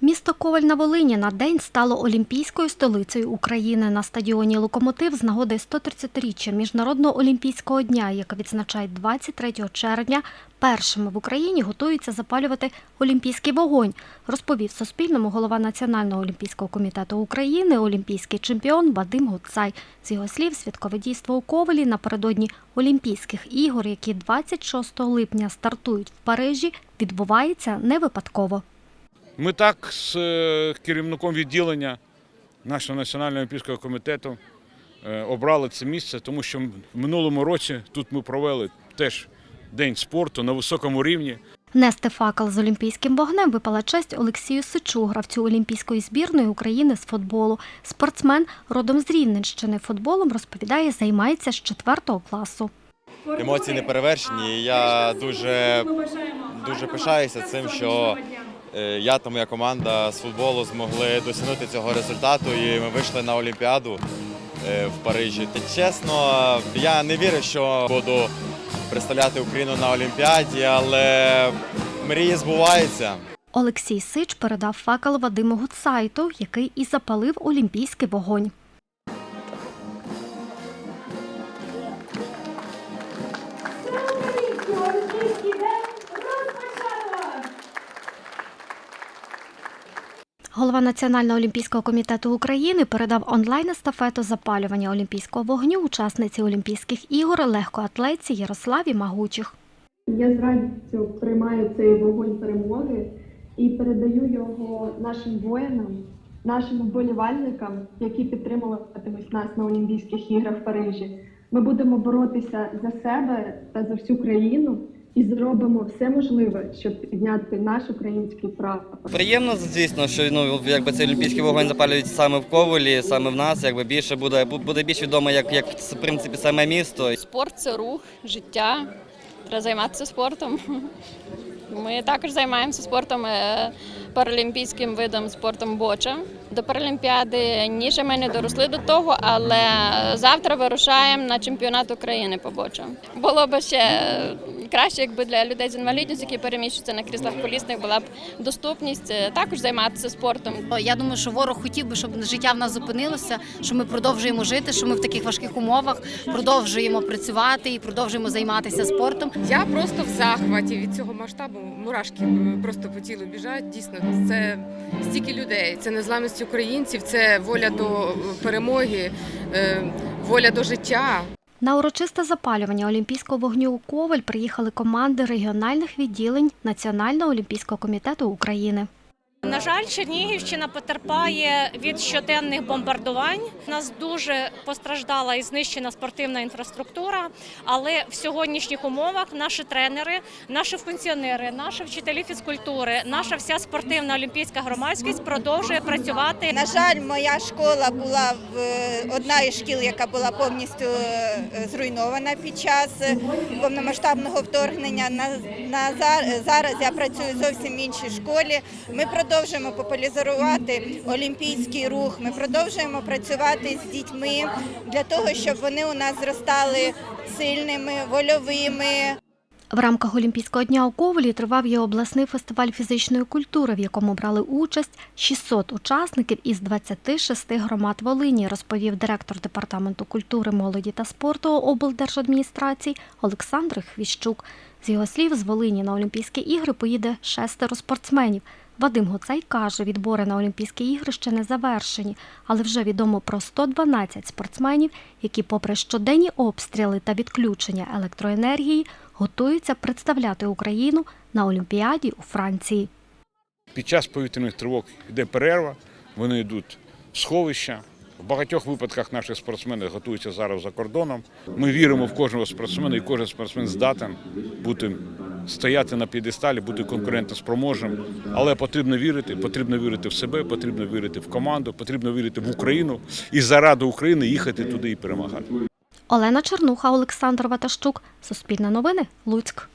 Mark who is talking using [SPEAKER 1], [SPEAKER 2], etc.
[SPEAKER 1] Місто Коваль на Волині на день стало олімпійською столицею України. На стадіоні Локомотив з нагоди 130-річчя Міжнародного олімпійського дня, яке відзначають 23 червня, першими в Україні готуються запалювати олімпійський вогонь, розповів Суспільному голова Національного олімпійського комітету України, олімпійський чемпіон Вадим Гуцай. З його слів, святкове дійство у Ковалі напередодні Олімпійських ігор, які 26 липня стартують в Парижі, відбувається не випадково.
[SPEAKER 2] Ми так з е, керівником відділення нашого національного олімпійського комітету е, обрали це місце, тому що в минулому році тут ми провели теж день спорту на високому рівні.
[SPEAKER 1] Нести факел з олімпійським вогнем випала честь Олексію Сичу, гравцю Олімпійської збірної України з футболу. Спортсмен родом з Рівненщини футболом розповідає, займається з 4 класу.
[SPEAKER 3] емоції не перевершені. І Я дуже, дуже пишаюся цим, що я та моя команда з футболу змогли досягнути цього результату, і ми вийшли на Олімпіаду е, в Парижі. Та чесно, я не вірю, що буду представляти Україну на Олімпіаді, але мрії збуваються.
[SPEAKER 1] Олексій Сич передав факел Вадиму Гуцайту, який і запалив олімпійський вогонь. Голова Національного олімпійського комітету України передав онлайн-естафету запалювання олімпійського вогню учасниці Олімпійських ігор легкоатлетці Ярославі Магучих.
[SPEAKER 4] Я з радістю приймаю цей вогонь перемоги і передаю його нашим воїнам, нашим вболівальникам, які підтримуватимуть нас на Олімпійських іграх в Парижі. Ми будемо боротися за себе та за всю країну і зробимо все можливе, щоб підняти наш український прапор.
[SPEAKER 5] Приємно, звісно, що ну якби цей олімпійський вогонь запалюють саме в Ковалі, саме в нас, якби більше буде буде більш відомо, як як в принципі саме місто.
[SPEAKER 6] Спорт це рух, життя. Треба займатися спортом. Ми також займаємося спортом е, паралімпійським видом спортом боча. До Паралімпіади ні ще ми не доросли до того, але завтра вирушаємо на чемпіонат України по бочам. Було б ще краще, якби для людей з інвалідністю, які переміщуються на кріслах колісних, була б доступність е, також займатися спортом.
[SPEAKER 7] Я думаю, що ворог хотів би, щоб життя в нас зупинилося, що ми продовжуємо жити, що ми в таких важких умовах продовжуємо працювати і продовжуємо займатися спортом.
[SPEAKER 8] Я просто в захваті від цього масштабу. Мурашки е, просто по тілу біжать. Дійсно, це стільки людей, це незламність українців, це воля до е, перемоги, е, воля до життя.
[SPEAKER 1] На урочисте запалювання олімпійського вогню у Коваль приїхали команди регіональних відділень Національного олімпійського комітету України.
[SPEAKER 9] На жаль, Чернігівщина потерпає від щоденних бомбардувань. У нас дуже постраждала і знищена спортивна інфраструктура. Але в сьогоднішніх умовах наші тренери, наші функціонери, наші вчителі фізкультури, наша вся спортивна олімпійська громадськість продовжує працювати.
[SPEAKER 10] На жаль, моя школа була в одна із шкіл, яка була повністю е, зруйнована під час е, повномасштабного вторгнення. На, на зараз я працюю зовсім іншій школі. Ми продовжуємо популяризувати олімпійський рух. Ми продовжуємо працювати з дітьми для того, щоб вони у нас зростали сильними, вольовими.
[SPEAKER 1] В рамках Олімпійського дня у Ковалі тривав і обласний фестиваль фізичної культури, в якому брали участь 600 учасників із 26 громад Волині, розповів директор департаменту культури, молоді та спорту облдержадміністрації Олександр Хвіщук. З його слів, з Волині на Олімпійські ігри поїде шестеро спортсменів. Вадим Гуцай каже, відбори на Олімпійські ігри ще не завершені, але вже відомо про 112 спортсменів, які, попри щоденні обстріли та відключення електроенергії, готуються представляти Україну на Олімпіаді у Франції.
[SPEAKER 2] Під час повітряних тривог йде перерва, вони йдуть в сховища. В багатьох випадках наші спортсмени готуються зараз за кордоном. Ми віримо в кожного спортсмена, і кожен спортсмен здатен бути стояти на п'єдесталі, бути конкурентоспроможним. Але потрібно вірити, потрібно вірити в себе, потрібно вірити в команду, потрібно вірити в Україну і заради України їхати туди і перемагати.
[SPEAKER 1] Олена Чернуха, Олександр Ватащук, Суспільне новини, Луцьк.